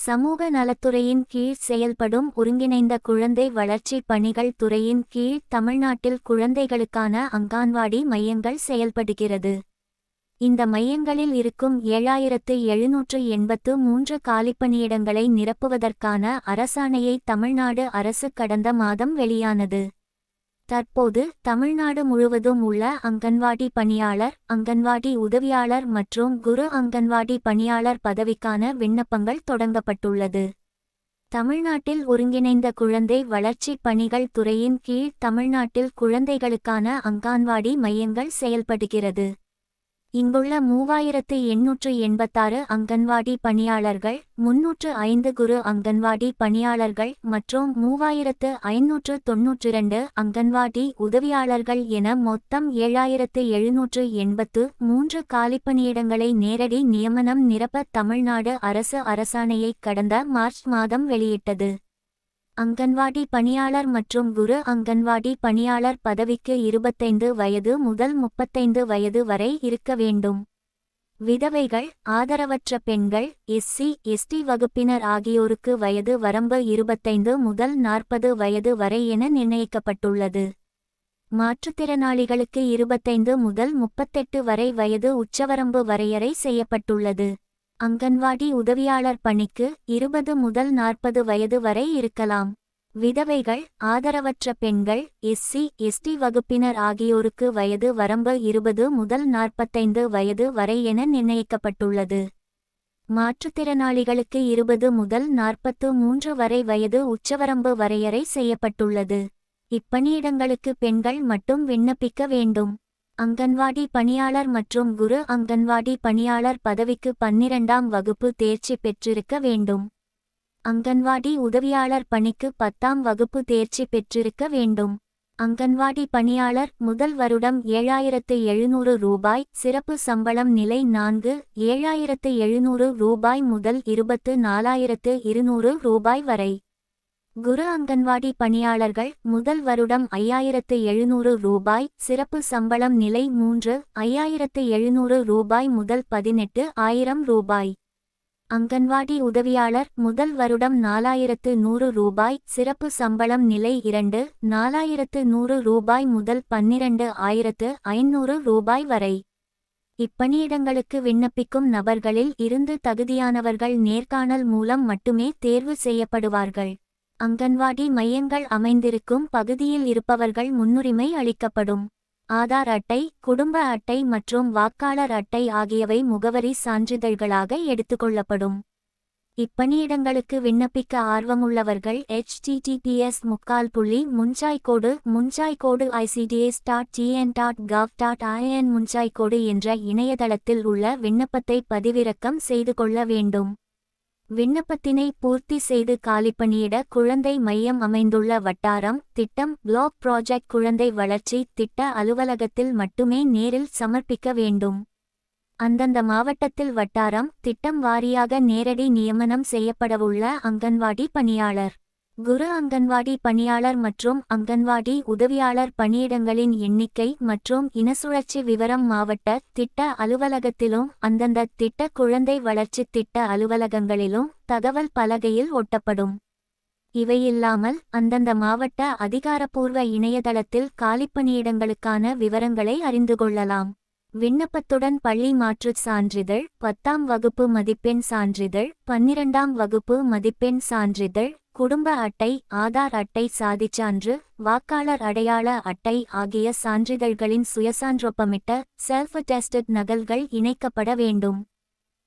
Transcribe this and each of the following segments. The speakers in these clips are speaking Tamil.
சமூக நலத்துறையின் கீழ் செயல்படும் ஒருங்கிணைந்த குழந்தை வளர்ச்சி பணிகள் துறையின் கீழ் தமிழ்நாட்டில் குழந்தைகளுக்கான அங்கான்வாடி மையங்கள் செயல்படுகிறது. இந்த மையங்களில் இருக்கும் ஏழாயிரத்து எழுநூற்று எண்பத்து மூன்று காலிப்பணியிடங்களை நிரப்புவதற்கான அரசாணையை தமிழ்நாடு அரசு கடந்த மாதம் வெளியானது. தற்போது தமிழ்நாடு முழுவதும் உள்ள அங்கன்வாடி பணியாளர் அங்கன்வாடி உதவியாளர் மற்றும் குரு அங்கன்வாடி பணியாளர் பதவிக்கான விண்ணப்பங்கள் தொடங்கப்பட்டுள்ளது. தமிழ்நாட்டில் ஒருங்கிணைந்த குழந்தை வளர்ச்சி பணிகள் துறையின் கீழ் தமிழ்நாட்டில் குழந்தைகளுக்கான அங்கான்வாடி மையங்கள் செயல்படுகிறது. இங்குள்ள மூவாயிரத்து எண்ணூற்று எண்பத்தாறு அங்கன்வாடி பணியாளர்கள் முன்னூற்று ஐந்து குரு அங்கன்வாடி பணியாளர்கள் மற்றும் மூவாயிரத்து ஐநூற்று தொன்னூற்றிரண்டு அங்கன்வாடி உதவியாளர்கள் என மொத்தம் ஏழாயிரத்து எழுநூற்று எண்பத்து மூன்று காலிப்பணியிடங்களை நேரடி நியமனம் நிரப்ப தமிழ்நாடு அரசு அரசாணையை கடந்த மார்ச் மாதம் வெளியிட்டது. அங்கன்வாடி பணியாளர் மற்றும் குரு அங்கன்வாடி பணியாளர் பதவிக்கு இருபத்தைந்து வயது முதல் முப்பத்தைந்து வயது வரை இருக்க வேண்டும். விதவைகள் ஆதரவற்ற பெண்கள் எஸ்சி எஸ்டி வகுப்பினர் ஆகியோருக்கு வயது வரம்பு இருபத்தைந்து முதல் நாற்பது வயது வரை என நிர்ணயிக்கப்பட்டுள்ளது. மாற்றுத்திறனாளிகளுக்கு இருபத்தைந்து முதல் முப்பத்தெட்டு வரை வயது உச்சவரம்பு வரையறை செய்யப்பட்டுள்ளது. அங்கன்வாடி உதவியாளர் பணிக்கு இருபது முதல் நாற்பது வயது வரை இருக்கலாம். விதவைகள் ஆதரவற்ற பெண்கள் எஸ்சி எஸ்டி வகுப்பினர் ஆகியோருக்கு வயது வரம்பு இருபது முதல் நாற்பத்தைந்து வயது வரை என நிர்ணயிக்கப்பட்டுள்ளது. மாற்றுத்திறனாளிகளுக்கு இருபது முதல் நாற்பத்து மூன்று வரை வயது உச்சவரம்பு வரையறை செய்யப்பட்டுள்ளது. இப்பணியிடங்களுக்கு பெண்கள் மட்டும் விண்ணப்பிக்க வேண்டும். அங்கன்வாடி பணியாளர் மற்றும் குரு அங்கன்வாடி பணியாளர் பதவிக்கு பன்னிரண்டாம் வகுப்பு தேர்ச்சி பெற்றிருக்க வேண்டும். அங்கன்வாடி உதவியாளர் பணிக்கு பத்தாம் வகுப்பு தேர்ச்சி பெற்றிருக்க வேண்டும். அங்கன்வாடி பணியாளர் முதல் வருடம் ஏழாயிரத்து எழுநூறு ரூபாய் சிறப்பு சம்பளம் நிலை நான்கு ஏழாயிரத்து எழுநூறு ரூபாய் முதல் இருபத்து நாலாயிரத்து இருநூறு ரூபாய் வரை. குரு அங்கன்வாடி பணியாளர்கள் முதல் வருடம் ஐயாயிரத்து எழுநூறு ரூபாய் சிறப்பு சம்பளம் நிலை மூன்று ஐயாயிரத்து எழுநூறு ரூபாய் முதல் பதினெட்டு ஆயிரம் ரூபாய். அங்கன்வாடி உதவியாளர் முதல் வருடம் நாலாயிரத்து நூறு ரூபாய் சிறப்பு சம்பளம் நிலை இரண்டு நாலாயிரத்து நூறு ரூபாய் முதல் பன்னிரண்டு ஆயிரத்து ஐநூறு ரூபாய் வரை. இப்பணியிடங்களுக்கு விண்ணப்பிக்கும் நபர்களில் இருந்து தகுதியானவர்கள் நேர்காணல் மூலம் மட்டுமே தேர்வு செய்யப்படுவார்கள். அங்கன்வாடி மையங்கள் அமைந்திருக்கும் பகுதியில் இருப்பவர்கள் முன்னுரிமை அளிக்கப்படும். ஆதார் அட்டை குடும்ப அட்டை மற்றும் வாக்காளர் அட்டை ஆகியவை முகவரி சான்றிதழ்களாக எடுத்துக்கொள்ளப்படும். இப்பணியிடங்களுக்கு விண்ணப்பிக்க ஆர்வமுள்ளவர்கள் ஹெச்டிடிபிஎஸ் முக்கால் புள்ளி முஞ்சாய்கோடு முன்சாய்கோடு ICDS dot GN dot gov dot IN முன்சாய்கோடு என்ற இணையதளத்தில் உள்ள விண்ணப்பத்தை பதிவிறக்கம் செய்து கொள்ள வேண்டும். விண்ணப்பத்தினை பூர்த்தி செய்து காலிப்பணியிட குழந்தை மையம் அமைந்துள்ள வட்டாரம் திட்டம் பிளாக் ப்ராஜெக்ட் குழந்தை வளர்ச்சி திட்ட அலுவலகத்தில் மட்டுமே நேரில் சமர்ப்பிக்க வேண்டும். அந்தந்த மாவட்டத்தில் வட்டாரம் திட்டம் வாரியாக நேரடி நியமனம் செய்யப்படவுள்ள அங்கன்வாடி பணியாளர். குரு அங்கன்வாடி பணியாளர் மற்றும் அங்கன்வாடி உதவியாளர் பணியிடங்களின் எண்ணிக்கை மற்றும் இனசுழற்சி விவரம் மாவட்ட திட்ட அலுவலகத்திலும் அந்தந்த திட்ட குழந்தை வளர்ச்சி திட்ட அலுவலகங்களிலும் தகவல் பலகையில் ஒட்டப்படும். இவையில்லாமல் அந்தந்த மாவட்ட அதிகாரப்பூர்வ இணையதளத்தில் காலிப்பணியிடங்களுக்கான விவரங்களை அறிந்து கொள்ளலாம். விண்ணப்பத்துடன் பள்ளி மாற்றுச் சான்றிதழ் பத்தாம் வகுப்பு மதிப்பெண் சான்றிதழ் பன்னிரண்டாம் வகுப்பு மதிப்பெண் சான்றிதழ் குடும்ப அட்டை ஆதார் அட்டை சாதிச்சான்று வாக்காளர் அடையாள அட்டை ஆகிய சான்றிதழ்களின் சுயசான்றொப்பமிட்ட செல்ஃப் டெஸ்டட் நகல்கள் இணைக்கப்பட வேண்டும்.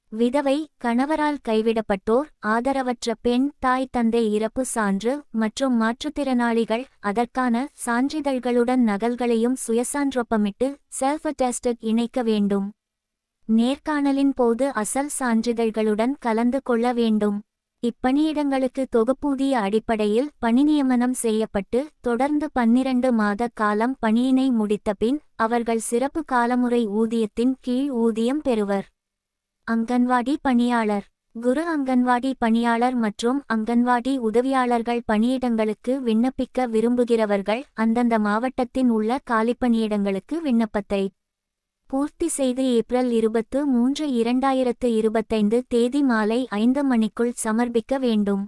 விதவை கணவரால் கைவிடப்பட்டோர் ஆதரவற்ற பெண் தாய் தந்தை இறப்பு சான்று மற்றும் மாற்றுத்திறனாளிகள் அதற்கான சான்றிதழ்களுடன் நகல்களையும் சுயசான்றொப்பமிட்டு செல்ஃப் டெஸ்டட் இணைக்க வேண்டும். நேர்காணலின் போது அசல் சான்றிதழ்களுடன் கலந்து கொள்ள வேண்டும். இப்பணியிடங்களுக்கு தொகுப்பூதிய அடிப்படையில் பணி நியமனம் செய்யப்பட்டு தொடர்ந்து பன்னிரண்டு மாத காலம் பணியினை முடித்தபின் அவர்கள் சிறப்பு காலமுறை ஊதியத்தின் கீழ் ஊதியம் பெறுவர். அங்கன்வாடி பணியாளர். குரு அங்கன்வாடி பணியாளர் மற்றும் அங்கன்வாடி உதவியாளர்கள் பணியிடங்களுக்கு விண்ணப்பிக்க விரும்புகிறவர்கள் அந்தந்த மாவட்டத்தின் உள்ள காலிப்பணியிடங்களுக்கு விண்ணப்பத்தை பூர்த்தி செய்து ஏப்ரல் இருபத்து மூன்று இரண்டாயிரத்து இருபத்தைந்து தேதி மாலை ஐந்து மணிக்குள் சமர்ப்பிக்க வேண்டும்.